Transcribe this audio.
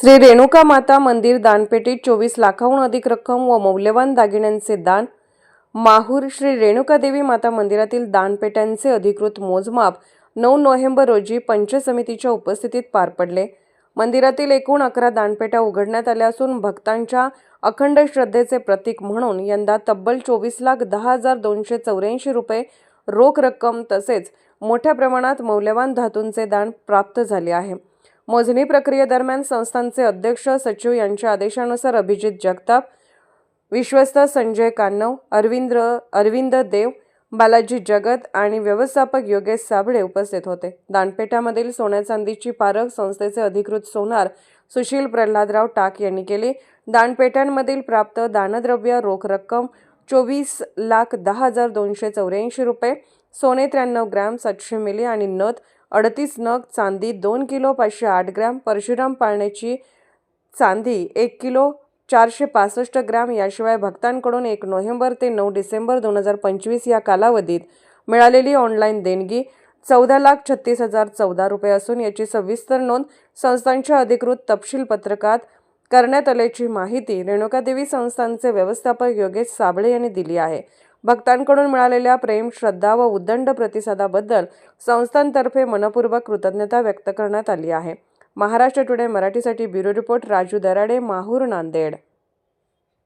श्री रेणुका माता मंदिर दानपेटीत चोवीस लाखाहून अधिक रक्कम व मौल्यवान दागिन्यांचे दान. माहूर श्री रेणुकादेवी माता मंदिरातील दानपेट्यांचे अधिकृत मोजमाप नऊ नोव्हेंबर रोजी पंचसमितीच्या उपस्थितीत पार पडले. मंदिरातील एकूण अकरा दानपेट्या उघडण्यात आल्या असून भक्तांच्या अखंड श्रद्धेचे प्रतीक म्हणून यंदा तब्बल चोवीस लाख दहा हजार दोनशे चौऱ्याऐंशी रुपये रोख रक्कम तसेच मोठ्या प्रमाणात मौल्यवान धातूंचे दान प्राप्त झाले आहे. मोजणी प्रक्रियेदरम्यान संस्थांचे अध्यक्ष सचिव यांच्या आदेशानुसार अभिजित जगताप विश्वस्त संजय कान्नव अरविंद अरविंद देव बालाजी जगत आणि व्यवस्थापक योगेश साबळे उपस्थित होते. दानपेट्यामधील सोन्या चांदीची पारख संस्थेचे अधिकृत सोनार सुशील प्रल्हादराव टाक यांनी केली. दानपेट्यांमधील प्राप्त दानद्रव्य रोख रक्कम चोवीस लाख दहा हजार दोनशे चौऱ्याऐंशी रुपये सोने त्र्याण्णव ग्रॅम सातशे मिली आणि नथ अडतीस नग चांदी दोन किलो पाचशे आठ ग्रॅम परशुराम पाळण्याची चांदी एक किलो चारशे पासष्ट ग्रॅम याशिवाय भक्तांकडून एक नोव्हेंबर ते नऊ डिसेंबर दोन हजार पंचवीस या कालावधीत मिळालेली ऑनलाईन देणगी चौदा लाख छत्तीस हजार चौदा रुपये असून याची सविस्तर नोंद संस्थांच्या अधिकृत तपशील पत्रकात करण्यात आल्याची माहिती रेणुकादेवी संस्थांचे व्यवस्थापक योगेश साबळे यांनी दिली आहे. भक्तांकडून मिळालेल्या प्रेम श्रद्धा व उदंड प्रतिसादाबद्दल संस्थांतर्फे मनपूर्वक कृतज्ञता व्यक्त करण्यात आली आहे. महाराष्ट्र टुडे मराठीसाठी ब्युरो रिपोर्ट राजू दराडे माहूर नांदेड.